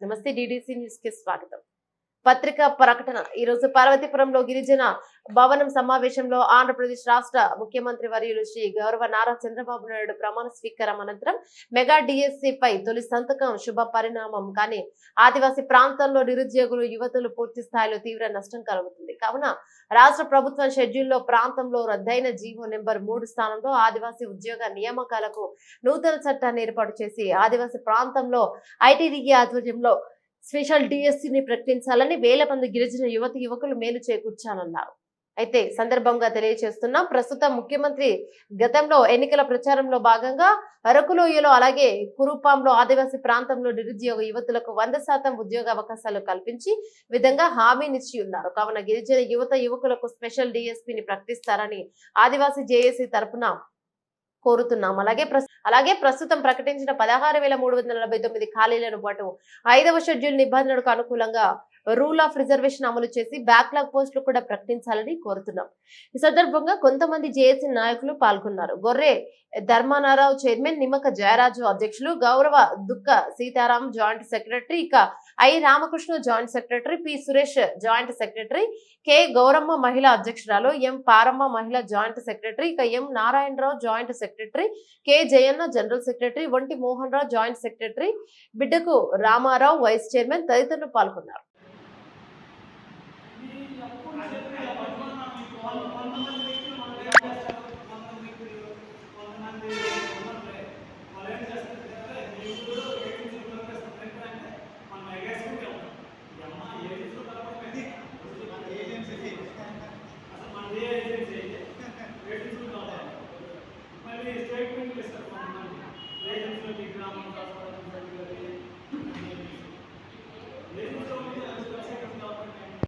నమస్తే DDC news కి స్వాగతం పత్రికా ప్రకటన. ఈ రోజు పార్వతీపురంలో గిరిజన భవనం సమావేశంలో ఆంధ్రప్రదేశ్ రాష్ట్ర ముఖ్యమంత్రి వర్యులు శ్రీ గౌరవ నారా చంద్రబాబు నాయుడు ప్రమాణ స్వీకారం అనంతరం మెగా డిఎస్సి పై తొలి సంతకం శుభ పరిణామం. కానీ ఆదివాసీ ప్రాంతంలో నిరుద్యోగులు యువతులు పూర్తి స్థాయిలో తీవ్ర నష్టం కలుగుతుంది. కావున రాష్ట్ర ప్రభుత్వం షెడ్యూల్లో ప్రాంతంలో రద్దయిన జీవో నెంబర్ మూడు స్థానంలో ఆదివాసీ ఉద్యోగ నియామకాలకు నూతన చట్టాన్ని ఏర్పాటు చేసి ఆదివాసీ ప్రాంతంలో ఐటీడీఏ ఆధ్వర్యంలో స్పెషల్ డిఎస్సిని ప్రకటించాలని వేల మంది గిరిజన యువతి యువకులు మేలు చేకూర్చాలన్నారు. అయితే సందర్భంగా తెలియజేస్తున్నాం ప్రస్తుతం ముఖ్యమంత్రి గతంలో ఎన్నికల ప్రచారంలో భాగంగా అరకులోయలో అలాగే కురుపాంలో ఆదివాసీ ప్రాంతంలో నిరుద్యోగ యువతులకు వంద శాతం ఉద్యోగ అవకాశాలు కల్పించి విధంగా హామీనిచ్చి ఉన్నారు కావున గిరిజన యువత యువకులకు స్పెషల్ డిఎస్పీని ప్రకటిస్తారని ఆదివాసీ జేఏసీ తరఫున కోరుతున్నాం. అలాగే అలాగే ప్రస్తుతం ప్రకటించిన పదహారు వేల మూడు వందల నలభై తొమ్మిది ఖాళీలను పాటు ఐదవ షెడ్యూల్ నిబంధనలకు అనుకూలంగా రూల్ ఆఫ్ రిజర్వేషన్ అమలు చేసి బ్యాక్లాగ్ పోస్టులు కూడా ప్రకటించాలని కోరుతున్నాం. ఈ సందర్భంగా కొంతమంది జేఏసీ నాయకులు పాల్గొన్నారు. గొర్రె ధర్మానారావు చైర్మన్ నిమ్మక జయరాజు అధ్యక్షులు గౌరవ దుక్క సీతారాం జాయింట్ సెక్రటరీ ఇక I Ramakrishna joint secretary P Suresh joint secretary K Gowramma మహిళా అధ్యక్షురాలు ఎం పారమ్మ మహిళా జాయింట్ సెక్రటరీ ఇక M Narayanarao joint secretary secretary K Jayanna general secretary వంటి మోహన్ రావు జాయింట్ సెక్రటరీ బిడ్డకు రామారావు వైస్ చైర్మన్ తదితరులు పాల్గొన్నారు. Ramon Castro.